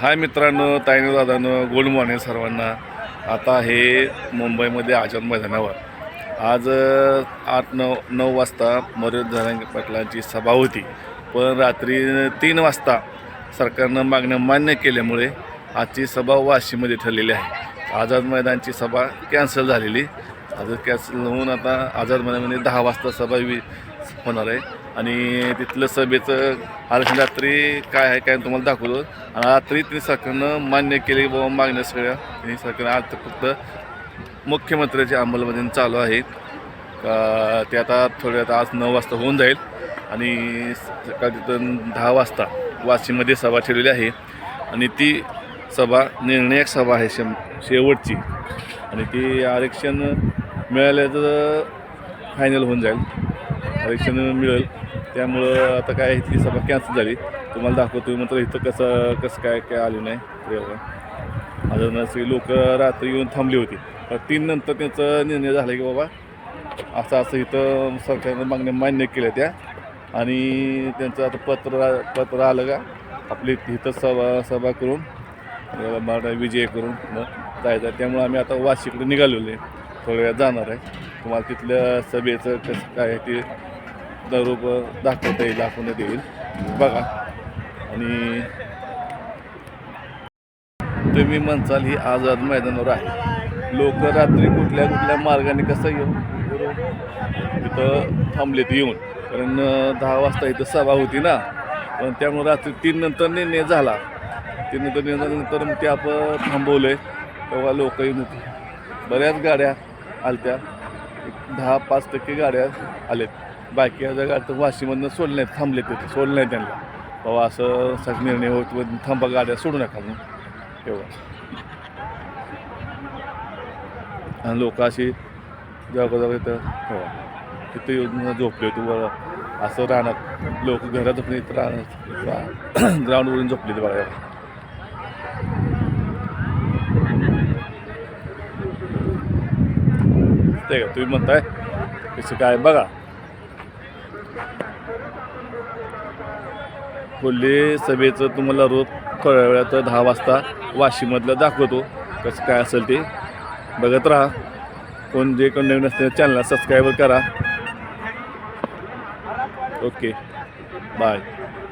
हाय मित्रांनो ताईने दादानं गुड मॉर्निंग सर्वांना. आता हे मुंबईमध्ये आझाद मैदानावर. आज आठ नऊ नऊ वाजता मरुद धरंगे पाटलांची सभा होती. पण रात्री तीन वाजता सरकारनं मागण्या मान्य केल्यामुळे आजची सभा वाशीमध्ये ठरलेली आहे. आझाद मैदानची सभा कॅन्सल झालेली. आज कॅन्सल होऊन आता आझाद मैदानामध्ये दहा वाजता सभा होणार आहे. आणि तिथलं सभेचं आरक्षण रात्री काय आहे काय तुम्हाला दाखवतो. आणि रात्री त्यांनी सरकारनं मान्य केले बाबा मागण्या सगळ्या. त्यांनी सरकारनं आज फक्त मुख्यमंत्र्याची अंमलबजावणी चालू आहे का ते आता थोड्यात आज नऊ वाजता होऊन जाईल. आणि सकाळी तिथं दहा वाजता वाशीमध्ये सभा ठेवलेली आहे. आणि ती सभा निर्णायक सभा आहे शे शेवटची. आणि ती आरक्षण मिळाल्याचं फायनल होऊन जाईल. आरक्षण मिळेल. त्यामुळं आता काय ती सभा कॅन्सल झाली. तुम्हाला दाखवतो मात्र इथं कसं कसं काय काय आलं नाही. माझं अजून असे लोक रात्री येऊन थांबली होती. तर तीन नंतर त्यांचा निर्णय झाला की बाबा असं असं इथं सरकारनं मागण्या मान्य केल्या त्या. आणि त्यांचं आता पत्र पत्र आलं का आपली इथं सभा सभा करून मराठा विजय करून मग जायचं त्यामुळे आम्ही आता वाशिकडे निघालेलो आहे. थोड्या वेळात जाणार आहे. तुम्हाला तिथल्या सभेचं कसं काय आहे ते रूप दाखवता येईल दाखवण्यात येईल. बघा. आणि तुम्ही म्हणसाल ही आझाद मैदानावर आहे. लोक रात्री कुठल्या कुठल्या मार्गाने कसं येऊ तिथं थांबले थांबलेत येऊन. कारण दहा वाजता इथं सभा होती ना. पण त्यामुळे रात्री तीन नंतर निर्णय झाला. तीन नंतर निर्णय झाल्यानंतर मग ते आपण थांबवलं तेव्हा लोक येऊन होती. बऱ्याच गाड्या आलत्या. दहा पाच टक्के गाड्या आल्यात बाकी ज्या तर वाशीमधनं सोडले नाहीत थांबले तिथे सोडले नाही त्यांना. बाबा असं सग निर्णय होत थांबा गाड्या सोडू नका म्हणून. तेव्हा आणि लोक अशी जागा येतं हो. इथं हो. तिथे येऊन झोपले होते बरं असं राहणार लोक घरात झोपले इथं राहणार ग्राउंडवरून झोपले ते बघा ते का तुम्ही म्हणताय? कसं काय बघा. खोल्ले सभेचं तुम्हाला रोज थोड्या वेळात दहा वाजता वाशीमधलं दाखवतो. कसं काय असेल ते बघत राहा. कोण जे कोण नवीन असते चॅनलला सबस्क्राईब करा. ओके. बाय.